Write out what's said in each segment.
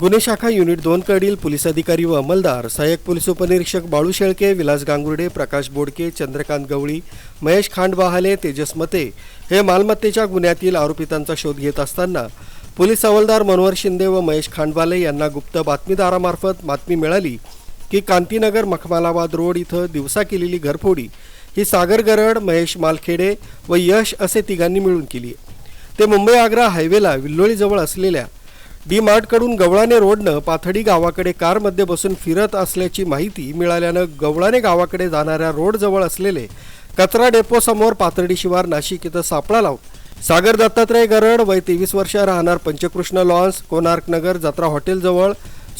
गुन्हे शाखा युनिट दोन कडील पोलीस अधिकारी व अंमलदार सहाय्यक पोलीस उपनिरीक्षक बाळू शेळके विलास गांगुर्डे प्रकाश बोडके चंद्रकांत गवळी महेश खांडवाहाले तेजस मते हे मालमत्तेच्या गुन्ह्यातील आरोपितांचा शोध घेत असताना पोलीस हवालदार मनोहर शिंदे व महेश खांडवाले यांना गुप्त बातमीदारामार्फत बातमी मिळाली की कांतीनगर मखमालाबाद रोड इथं दिवसा केलेली घरफोडी ही सागर गरड महेश मालखेडे व यश असे तिघांनी मिळून केली ते मुंबई आग्रा हायवेला विल्लोळीजवळ असलेल्या डी मार्टकडून गवळाने रोडनं पाथडी गावाकडे कारमध्ये बसून फिरत असल्याची माहिती मिळाल्यानं गवळाने गावाकडे जाणाऱ्या रोडजवळ असलेले कचरा डेपोसमोर पाथर्डी शिवार नाशिक इथं सापळा लावून सागर दत्तात्रय गरड वय तेवीस वर्ष राहणार पंचकृष्ण लॉन्स कोणार्क नगर जत्रा हॉटेलजवळ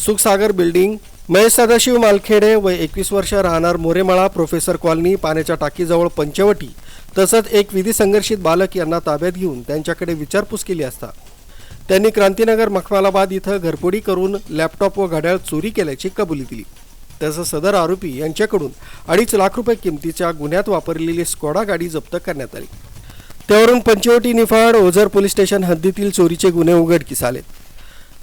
सुखसागर बिल्डिंग महेश सदाशिव मालखेडे वय एकवीस वर्ष राहणार मोरेमळा प्रोफेसर कॉलनी पाण्याच्या टाकीजवळ पंचवटी तसंच एक विधी संघर्षित बालक यांना ताब्यात घेऊन त्यांच्याकडे विचारपूस केली असता. त्यांनी क्रांतीनगर मखमालाबाद इथं घरफोडी करून लॅपटॉप व घड्याळ चोरी केल्याची कबुली दिली. तसंच सदर आरोपी यांच्याकडून अडीच लाख रुपये किमतीच्या गुन्ह्यात वापरलेली स्कॉडा गाडी जप्त करण्यात आली. त्यावरून पंचवटी निफाड ओझर पोलीस स्टेशन हद्दीतील चोरीचे गुन्हे उघडकीस आले.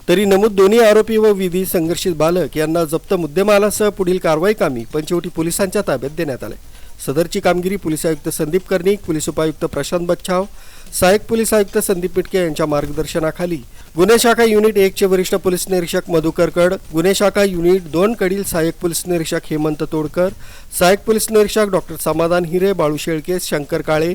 तरी नमूद दोन्ही आरोपी व विधी संघर्षित बालक यांना जप्त मुद्देमालासह पुढील कारवाई कामी पंचवटी पोलिसांच्या ताब्यात देण्यात आले. सदरची कामगिरी पोलीस आयुक्त संदीप कर्णिक पोलीस उपायुक्त प्रशांत बच्छाव सहाय्यक पोलीस आयुक्त संदीप पिटके यांच्या मार्गदर्शनाखाली गुन्हे शाखा युनिट एकचे वरिष्ठ पोलीस निरीक्षक मधुकर कड गुन्हे शाखा युनिट दोन कडील सहाय्यक पोलीस निरीक्षक हेमंत तोडकर सहाय्यक पोलीस निरीक्षक डॉक्टर समाधान हिरे बाळू शेळके शंकर काळे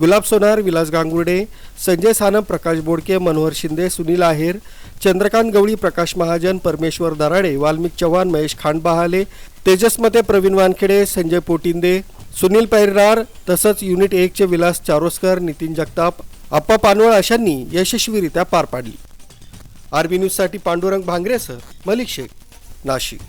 गुलाब सोनार विलास गांगुर्डे संजय सानप प्रकाश बोडके मनोहर शिंदे सुनील आहेर चंद्रकांत गवळी प्रकाश महाजन परमेश्वर दराडे वाल्मिक चव्हाण महेश खांडबहाले तेजसमध्ये प्रवीण वानखेडे संजय पोटिंदे सुनील पैरार तसंच युनिट एकचे विलास चारोस्कर नितीन जगताप आप्पा पानवळ अशांनी यशस्वीरित्या पार पाडली. आरबी न्यूजसाठी पांडुरंग भांगरेसह मलिक शेख नाशिक.